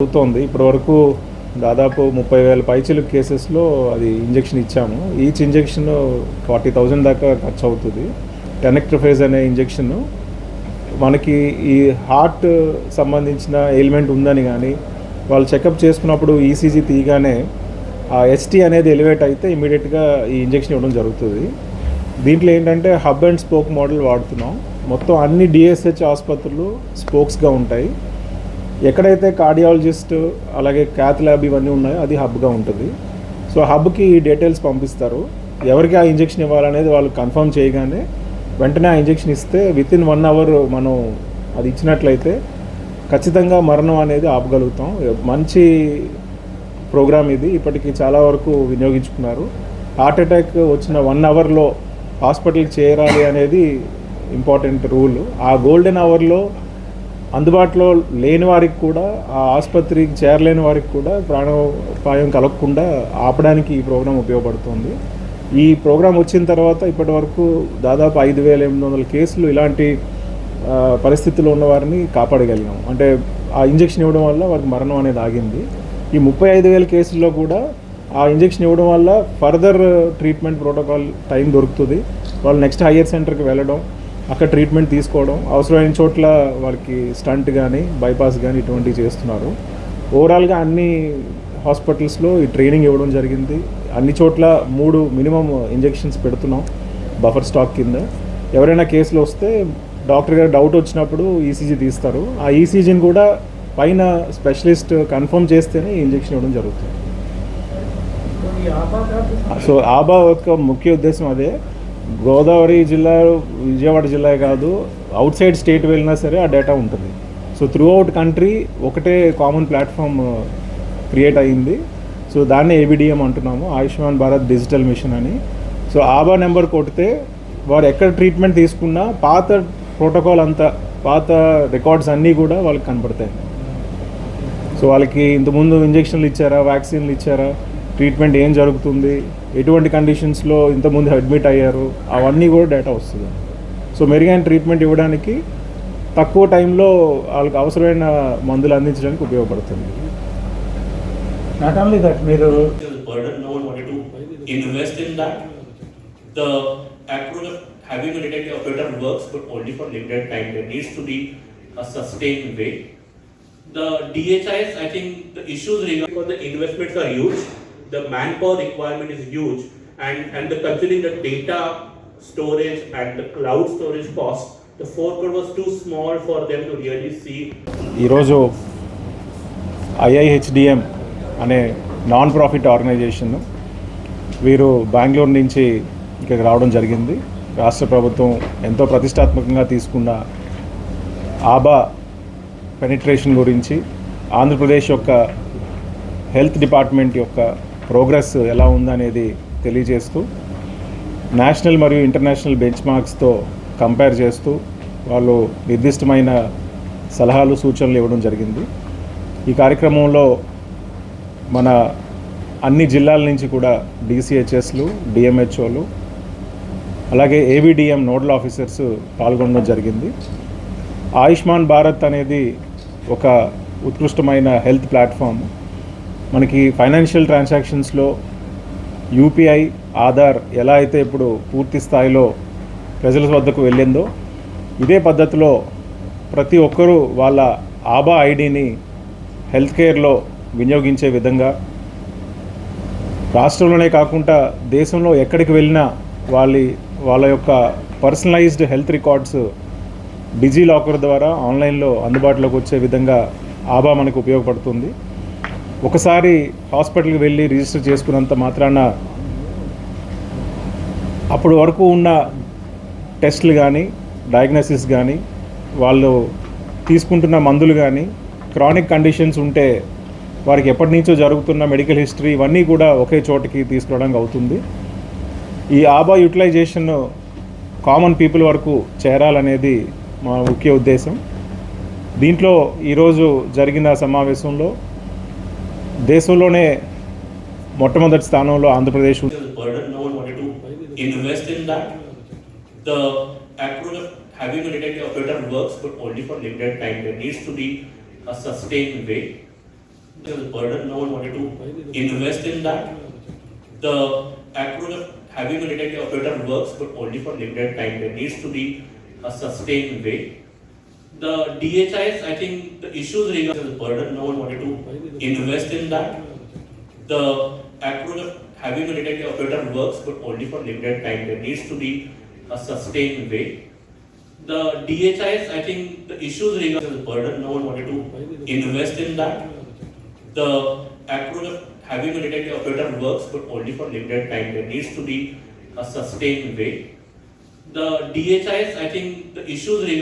జరుగుతోంది. ఇప్పటి వరకు దాదాపు ముప్పై వేల పైచిలు కేసెస్లో అది ఇంజెక్షన్ ఇచ్చాము. ఈచ్ ఇంజెక్షన్ ఫార్టీ థౌజండ్ దాకా ఖర్చు అవుతుంది టెనెక్ట్రఫేజ్ అనే ఇంజెక్షన్ మనకి ఈ హార్ట్ సంబంధించిన ఎలిమెంట్ ఉందని కానీ వాళ్ళు చెకప్ చేసుకున్నప్పుడు ఈసీజీ తీయగానే ఆ ఎస్టీ అనేది ఎలివేట్ అయితే ఇమీడియట్గా ఈ ఇంజెక్షన్ ఇవ్వడం జరుగుతుంది. దీంట్లో ఏంటంటే హబ్ అండ్ స్పోక్ మోడల్ వాడుతున్నాం. మొత్తం అన్ని డిఎస్హెచ్ ఆసుపత్రులు స్పోక్స్గా ఉంటాయి. ఎక్కడైతే కార్డియాలజిస్ట్ అలాగే క్యాత్ ల్యాబ్ ఇవన్నీ ఉన్నాయో అది హబ్గా ఉంటుంది. సో హబ్కి ఈ డీటెయిల్స్ పంపిస్తారు. ఎవరికి ఆ ఇంజెక్షన్ ఇవ్వాలనేది వాళ్ళు కన్ఫర్మ్ చేయగానే వెంటనే ఆ ఇంజెక్షన్ ఇస్తే విత్ ఇన్ వన్ అవర్ మనం అది ఇచ్చినట్లయితే ఖచ్చితంగా మరణం అనేది ఆపగలుగుతాం. మంచి ప్రోగ్రామ్ ఇది. ఇప్పటికి చాలా వరకు వినియోగించుకున్నారు. హార్ట్ అటాక్ వచ్చిన వన్ అవర్లో హాస్పిటల్కి చేరాలి అనేది ఇంపార్టెంట్ రూల్. ఆ గోల్డెన్ అవర్లో అందుబాటులో లేని వారికి కూడా ఆ ఆసుపత్రికి చేరలేని వారికి కూడా ప్రాణోపాయం కలగకుండా ఆపడానికి ఈ ప్రోగ్రాం ఉపయోగపడుతుంది. ఈ ప్రోగ్రాం వచ్చిన తర్వాత ఇప్పటి వరకు దాదాపు ఐదు వేల ఎనిమిది వందల కేసులు ఇలాంటి పరిస్థితుల్లో ఉన్న వారిని కాపాడగలిగాం. అంటే ఆ ఇంజెక్షన్ ఇవ్వడం వల్ల వారికి మరణం అనేది ఆగింది. ఈ ముప్పై ఐదు వేల కేసుల్లో కూడా ఆ ఇంజెక్షన్ ఇవ్వడం వల్ల ఫర్దర్ ట్రీట్మెంట్ ప్రోటోకాల్ టైం దొరుకుతుంది. వాళ్ళు నెక్స్ట్ హయ్యర్ సెంటర్కి వెళ్ళడం అక్కడ ట్రీట్మెంట్ తీసుకోవడం. అవసరమైన చోట్ల వాళ్ళకి స్టంట్ కానీ బైపాస్ కానీ ఇటువంటివి చేస్తున్నారు. ఓవరాల్గా అన్ని హాస్పిటల్స్లో ఈ ట్రైనింగ్ ఇవ్వడం జరిగింది. అన్ని చోట్ల మూడు మినిమం ఇంజెక్షన్స్ పెడుతున్నాం బఫర్ స్టాక్ కింద. ఎవరైనా కేసులు వస్తే డాక్టర్ గారు డౌట్ వచ్చినప్పుడు ఈసీజీ తీస్తారు. ఆ ఈసీజీని కూడా పైన స్పెషలిస్ట్ కన్ఫర్మ్ చేస్తేనే ఈ ఇంజెక్షన్ ఇవ్వడం జరుగుతుంది. సో ఆబా యొక్క ముఖ్య ఉద్దేశం అదే. గోదావరి జిల్లా విజయవాడ జిల్లా కాదు అవుట్ సైడ్ స్టేట్ వెళ్ళినా సరే ఆ డేటా ఉంటుంది. సో త్రూ అవుట్ కంట్రీ ఒకటే కామన్ ప్లాట్ఫామ్ క్రియేట్ అయ్యింది సో దాన్ని ఏబిడిఎం అంటున్నాము ఆయుష్మాన్ భారత్ డిజిటల్ మిషన్ అని. సో ఆబా నెంబర్ కొడితే వారు ఎక్కడ ట్రీట్మెంట్ తీసుకున్నా పాత ప్రోటోకాల్ అంతా పాత రికార్డ్స్ అన్నీ కూడా వాళ్ళకి కనపడతాయి. సో వాళ్ళకి ఇంతకుముందు ఇంజెక్షన్లు ఇచ్చారా వ్యాక్సిన్లు ఇచ్చారా? ట్రీట్మెంట్ ఏం జరుగుతుంది ఎటువంటి కండిషన్స్లో ఇంతకుముందు అడ్మిట్ అయ్యారు అవన్నీ కూడా డేటా వస్తుంది. సో మెరుగైన ట్రీట్మెంట్ ఇవ్వడానికి తక్కువ టైంలో వాళ్ళకి అవసరమైన మందులు అందించడానికి ఉపయోగపడుతుంది. నాట్ ఓన్లీ దట్ మీరు invest in that the approval having a needs to be a sustain way the the manpower requirement is huge, and and the considering the data storage and the cloud storage cost, the 4 crore was too small for them to really see ఈరోజు ఐఐహెచ్డిఎం అనే non profit organisation వీరు బెంగళూరు నుంచి ఇక్కడికి రావడం జరిగింది రాష్ట్ర ప్రభుత్వం ఎంతో ప్రతిష్టాత్మకంగా తీసుకున్న ఆబా పెనిట్రేషన్ గురించి ఆంధ్రప్రదేశ్ యొక్క హెల్త్ డిపార్ట్మెంట్ యొక్క ప్రోగ్రెస్ ఎలా ఉందనేది తెలియజేస్తూ నేషనల్ మరియు ఇంటర్నేషనల్ బెంచ్ మార్క్స్తో కంపేర్ చేస్తూ వాళ్ళు నిర్దిష్టమైన సలహాలు సూచనలు ఇవ్వడం జరిగింది. ఈ కార్యక్రమంలో మన అన్ని జిల్లాల నుంచి కూడా డిసిహెచ్ఎస్లు డిఎంహెచ్ఓలు అలాగే ఏవిడిఎం నోడల్ ఆఫీసర్స్ పాల్గొనడం జరిగింది. ఆయుష్మాన్ భారత్ అనేది ఒక ఉత్కృష్టమైన హెల్త్ ప్లాట్ఫామ్. మనకి ఫైనాన్షియల్ ట్రాన్సాక్షన్స్లో యూపీఐ ఆధార్ ఎలా అయితే ఇప్పుడు పూర్తి స్థాయిలో ప్రజల వద్దకు వెళ్ళిందో ఇదే పద్ధతిలో ప్రతి ఒక్కరూ వాళ్ళ ఆబా ఐడిని హెల్త్ కేర్లో వినియోగించే విధంగా రాష్ట్రంలోనే కాకుండా దేశంలో ఎక్కడికి వెళ్ళినా వాళ్ళ వాళ్ళ యొక్క personalised health records DigiLocker ద్వారా ఆన్లైన్లో అందుబాటులోకి వచ్చే విధంగా ఆబా మనకు ఉపయోగపడుతుంది. ఒకసారి హాస్పిటల్కి వెళ్ళి రిజిస్టర్ చేసుకున్నంత మాత్రాన అప్పటి వరకు ఉన్న టెస్టులు కానీ డయాగ్నోసిస్ కానీ వాళ్ళు తీసుకుంటున్న మందులు కానీ క్రానిక్ కండిషన్స్ ఉంటే వారికి ఎప్పటి నుంచో జరుగుతున్న మెడికల్ హిస్టరీ ఇవన్నీ కూడా ఒకే చోటకి తీసుకురావడానికి అవుతుంది. ఈ ఆబా యూటిలైజేషన్ కామన్ పీపుల్ వరకు చేరాలనేది మా ముఖ్య ఉద్దేశం. దీంట్లో ఈరోజు జరిగిన సమావేశంలో దేశంలోనే మొట్టమొదటి స్థానంలో Andhra Pradesh having a detective operator works, but only for limited time. There needs to be a sustained way. There was burden, no one wanted to invest in that. The approach of having a detective operator works, but only for limited time. There needs to be a sustained way. The DHIS, I think the issues regarding the burden, no one wanted to invest in that. The approach of having a detective operator works, but only for limited time. There needs to be a sustained way. The DHIS, I think the issues regarding the burden, no one wanted to invest in that. The approach of having a detective operator works, but only for limited time. There needs to be a sustained way. The DHIS, I think the issues regarding